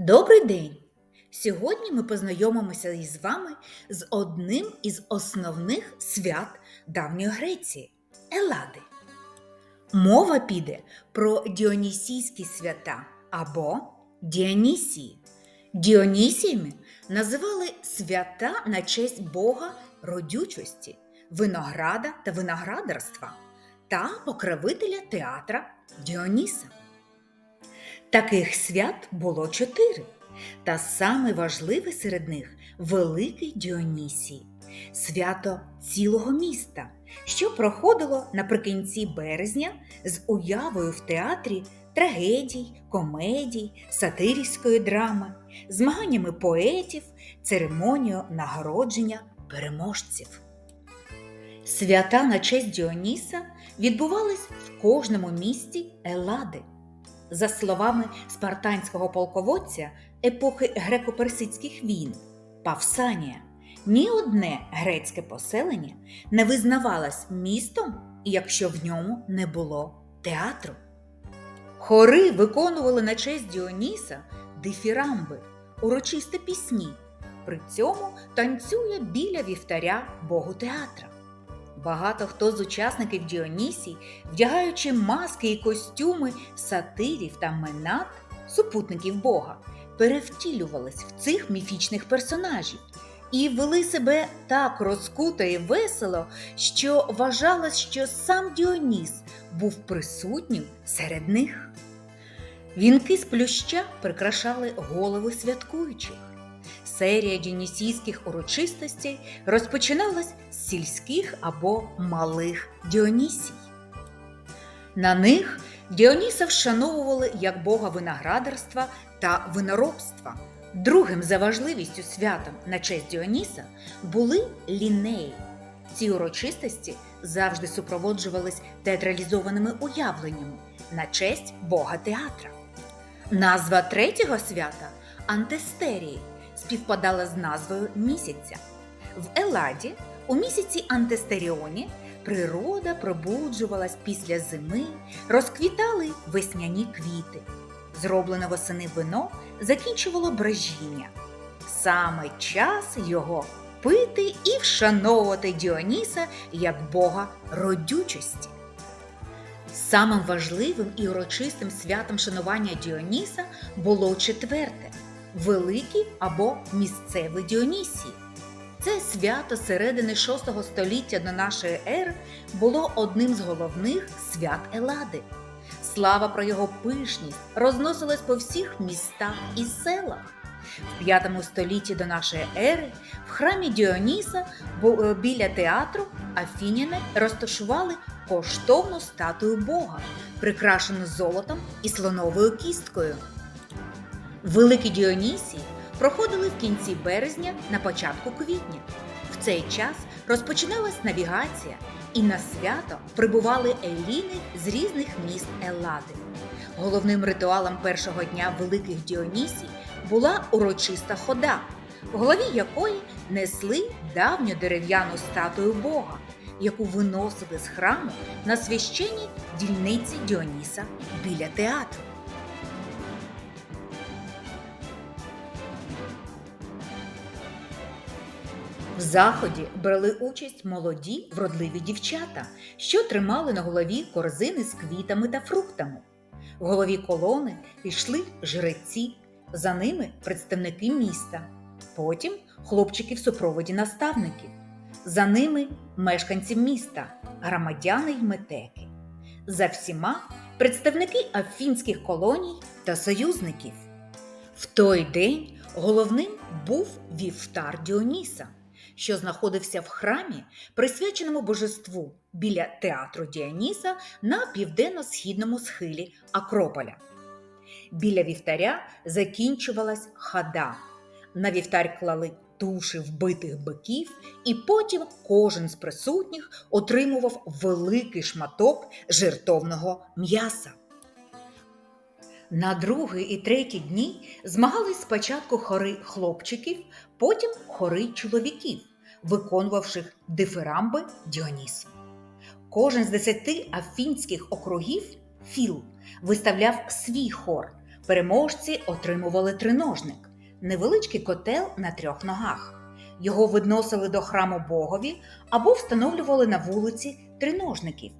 Добрий день! Сьогодні ми познайомимося із вами з одним із основних свят давньої Греції Елади. Мова піде про Діонісійські свята або Діонісії. Діонісіями називали свята на честь Бога родючості, винограда та виноградарства та покровителя театра Діоніса. Таких свят було чотири, та саме важливе серед них Великий Діонісій, свято цілого міста, що проходило наприкінці березня з уявою в театрі трагедій, комедій, сатирівської драми, змаганнями поетів, церемонією нагородження переможців. Свята на честь Діоніса відбувались в кожному місті Елади. За словами спартанського полководця епохи греко-персидських війн Павсанія, ні одне грецьке поселення не визнавалось містом, якщо в ньому не було театру. Хори виконували на честь Діоніса дифірамби, урочисті пісні. При цьому танцює біля вівтаря Богу театра. Багато хто з учасників Діонісій, вдягаючи маски і костюми сатирів та менат, супутників Бога, перевтілювались в цих міфічних персонажів і вели себе так розкуто і весело, що вважалось, що сам Діоніс був присутнім серед них. Вінки з плюща прикрашали голови святкуючих. Серія діонісійських урочистостей розпочиналась з сільських або малих Діонісій. На них Діоніса вшановували як бога виноградарства та виноробства. Другим за важливістю святом на честь Діоніса були лінеї. Ці урочистості завжди супроводжувались театралізованими уявленнями на честь бога театра. Назва третього свята Антестерії співпадала з назвою місяця. В Еладі у місяці Антестеріоні природа пробуджувалась після зими, розквітали весняні квіти. Зроблене восени вино закінчувало брожіння. Саме час його пити і вшановувати Діоніса як бога родючості. Самим важливим і урочистим святом шанування Діоніса було четверте великий або місцевий Діонісій. Це свято середини VI століття до нашої ери було одним з головних свят Елади. Слава про його пишність розносилась по всіх містах і селах. В V столітті до нашої ери в храмі Діоніса е, біля театру Афіняни розташували коштовну статую Бога, прикрашену золотом і слоновою кісткою. Великі Діонісії проходили в кінці березня на початку квітня. В цей час розпочиналась навігація, і на свято прибували еліни з різних міст Еллади. Головним ритуалом першого дня великих Діонісій була урочиста хода, в голові якої несли давню дерев'яну статую Бога, яку виносили з храму на священній дільниці Діоніса біля театру. В заході брали участь молоді вродливі дівчата, що тримали на голові корзини з квітами та фруктами. В голові колони йшли жреці, за ними представники міста, потім хлопчики в супроводі наставників, за ними мешканці міста, громадяни й метеки. За всіма представники афінських колоній та союзників. В той день головним був вівтар Діоніса, що знаходився в храмі, присвяченому божеству біля театру Діоніса на південно-східному схилі Акрополя. Біля вівтаря закінчувалась хада. На вівтар клали туші вбитих биків, і потім кожен з присутніх отримував великий шматок жертовного м'яса. На другий і третій дні змагались спочатку хори хлопчиків, потім хори чоловіків, виконувавших дифирамби Діонісу. Кожен з десяти афінських округів філ виставляв свій хор, Переможці отримували триножник невеличкий котел на трьох ногах. Його відносили до храму Богові або встановлювали на вулиці триножників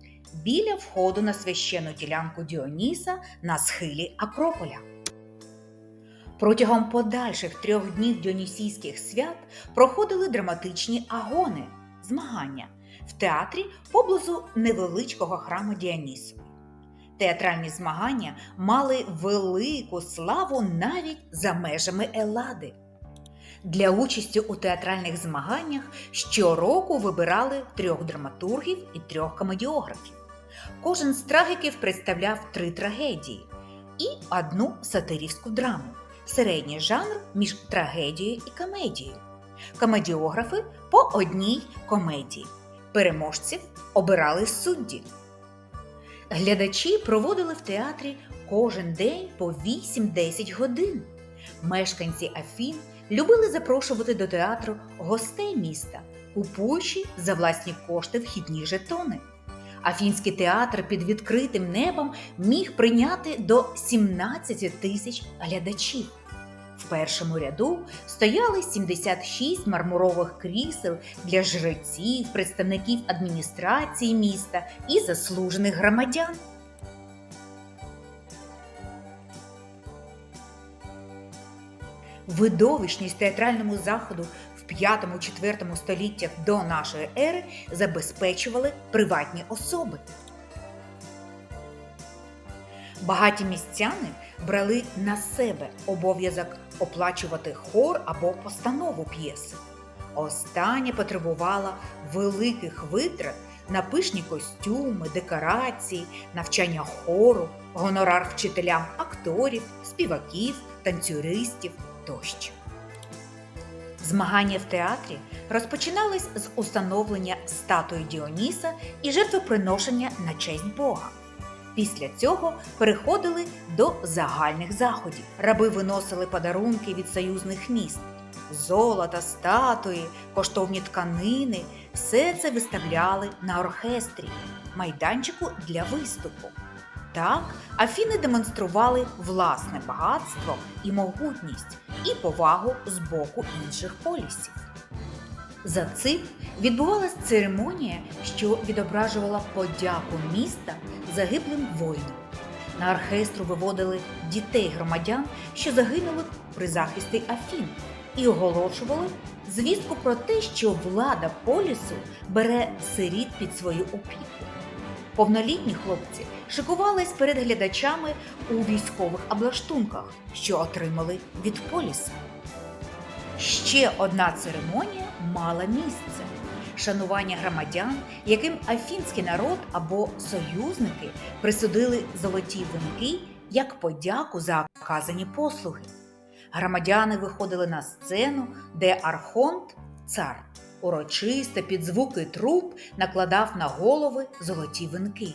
біля входу на священну ділянку Діоніса на схилі Акрополя. Протягом подальших трьох днів діонісійських свят проходили драматичні агони, змагання в театрі поблизу невеличкого храму Діонісу. Театральні змагання мали велику славу навіть за межами Елади. Для участі у театральних змаганнях щороку вибирали трьох драматургів і трьох комедіографів. Кожен з трагіків представляв три трагедії і одну сатирівську драму середній жанр між трагедією і комедією. Комедіографи по одній комедії. Переможців обирали судді. Глядачі проводили в театрі кожен день по 8-10 годин. Мешканці Афін любили запрошувати до театру гостей міста, купуючи за власні кошти вхідні жетони. Афінський театр під відкритим небом міг прийняти до 17 тисяч глядачів. В першому ряду стояли 76 мармурових крісел для жреців, представників адміністрації міста і заслужених громадян. Видовищність театральному заходу 5-4 століттях до нашої ери забезпечували приватні особи. Багаті містяни брали на себе обов'язок оплачувати хор або постанову п'єси. Остання потребувала великих витрат на пишні костюми, декорації, навчання хору, гонорар вчителям акторів, співаків, танцюристів тощо. Змагання в театрі розпочинались з установлення статуї Діоніса і жертвоприношення на честь Бога. Після цього переходили до загальних заходів. Раби виносили подарунки від союзних міст. Золота, статуї, коштовні тканини все це виставляли на оркестрі, майданчику для виступу. Так, Афіни демонстрували власне багатство і могутність, і повагу з боку інших полісів. За цим відбувалась церемонія, що відображувала подяку міста загиблим воїнам. На оркестру виводили дітей громадян, що загинули при захисті Афін, і оголошували звістку про те, що влада полісу бере сиріт під свою опіку. Повнолітні хлопці шикувались перед глядачами у військових облаштунках, що отримали від поліса. Ще одна церемонія мала місце шанування громадян, яким афінський народ або союзники присудили золоті вінки як подяку за оказані послуги. Громадяни виходили на сцену, де Архонт, цар, урочисто під звуки труб накладав на голови золоті вінки.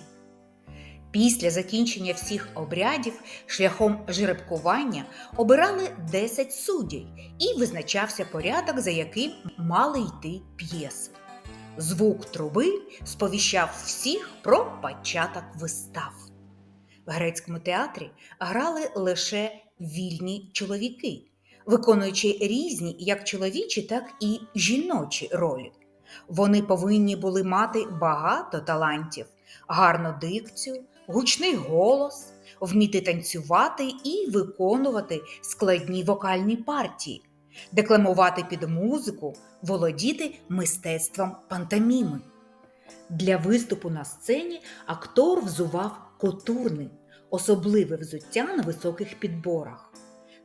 Після закінчення всіх обрядів шляхом жеребкування обирали 10 суддів і визначався порядок, за яким мали йти п'єси. Звук труби сповіщав всіх про початок вистав. В грецькому театрі грали лише вільні чоловіки, виконуючи різні як чоловічі, так і жіночі ролі. Вони повинні були мати багато талантів, гарну дикцію, гучний голос, вміти танцювати і виконувати складні вокальні партії, декламувати під музику, володіти мистецтвом пантоміми. Для виступу на сцені актор взував котурни, особливе взуття на високих підборах,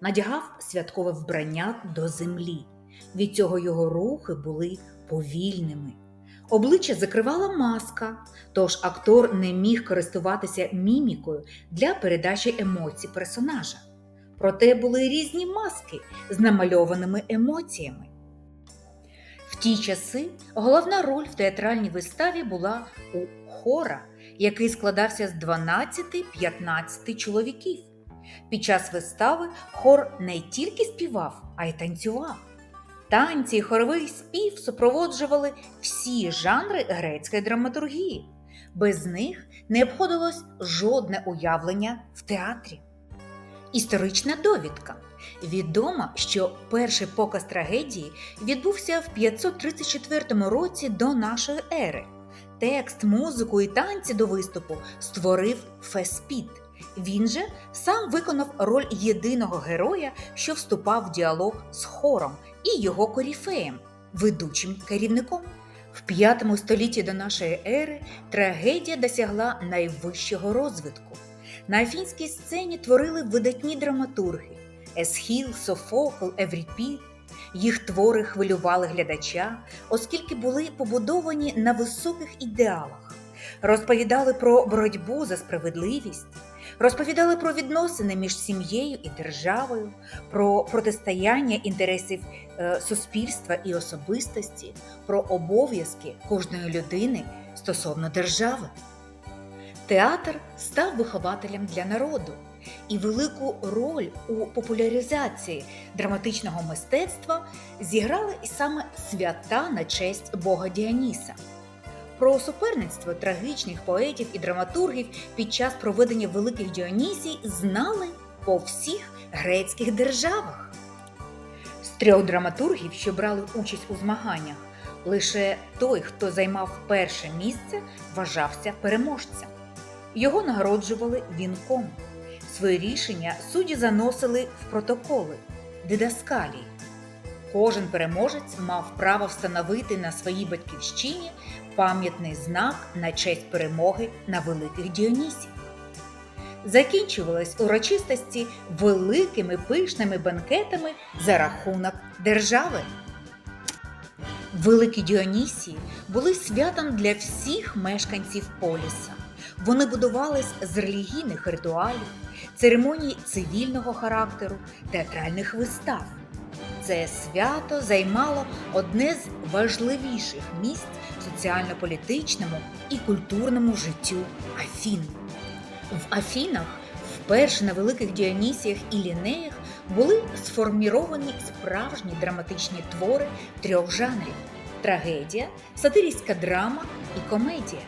надягав святкове вбрання до землі. Від цього його рухи були повільними. Обличчя закривала маска, тож актор не міг користуватися мімікою для передачі емоцій персонажа. Проте були різні маски з намальованими емоціями. В ті часи головна роль в театральній виставі була у хора, який складався з 12-15 чоловіків. Під час вистави хор не тільки співав, а й танцював. Танці і хоровий спів супроводжували всі жанри грецької драматургії. Без них не обходилось жодне уявлення в театрі. Історична довідка. Відомо, що перший показ трагедії відбувся в 534 році до нашої ери. Текст, музику і танці до виступу створив Феспід. Він же сам виконав роль єдиного героя, що вступав в діалог з хором і його коріфеєм, ведучим керівником. В п'ятому столітті до нашої ери трагедія досягла найвищого розвитку. На афінській сцені творили видатні драматурги Есхіл, Софокл, Евріпід. Їх твори хвилювали глядача, оскільки були побудовані на високих ідеалах, розповідали про боротьбу за справедливість, розповідали про відносини між сім'єю і державою, про протистояння інтересів е, суспільства і особистості, про обов'язки кожної людини стосовно держави. Театр став вихователем для народу, і велику роль у популяризації драматичного мистецтва зіграли і саме свята на честь Бога Діаніса. Про суперництво трагічних поетів і драматургів під час проведення великих Діонісій знали по всіх грецьких державах. З трьох драматургів, що брали участь у змаганнях, лише той, хто займав перше місце, вважався переможцем. Його нагороджували вінком. Свої рішення судді заносили в протоколи дидаскалії. Кожен переможець мав право встановити на своїй батьківщині пам'ятний знак на честь перемоги на великих Діонісів. Закінчувались урочистості великими пишними банкетами за рахунок держави. Великі Діонісії були святом для всіх мешканців поліса. Вони будувались з релігійних ритуалів, церемоній цивільного характеру, театральних вистав. Це свято займало одне з важливіших місць в соціально-політичному і культурному життю Афін. В Афінах вперше на великих Діонісіях і лінеях були сформіровані справжні драматичні твори трьох жанрів: трагедія, сатирська драма і комедія.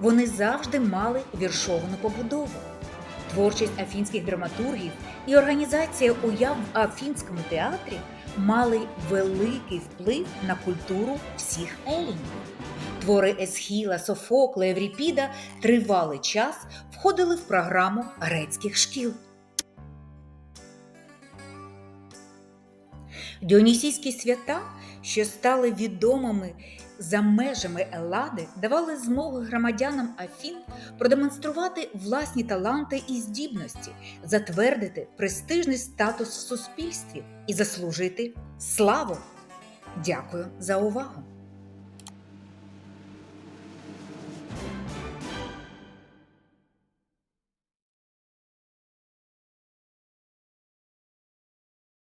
Вони завжди мали віршовану побудову. Творчість афінських драматургів і організація уяв в афінському театрі мали великий вплив на культуру всіх елінів. Твори Есхіла, Софокла, Евріпіда тривалий час входили в програму грецьких шкіл. Діонісійські свята, що стали відомими за межами Еллади, давали змогу громадянам Афін продемонструвати власні таланти і здібності, затвердити престижний статус в суспільстві і заслужити славу. Дякую за увагу!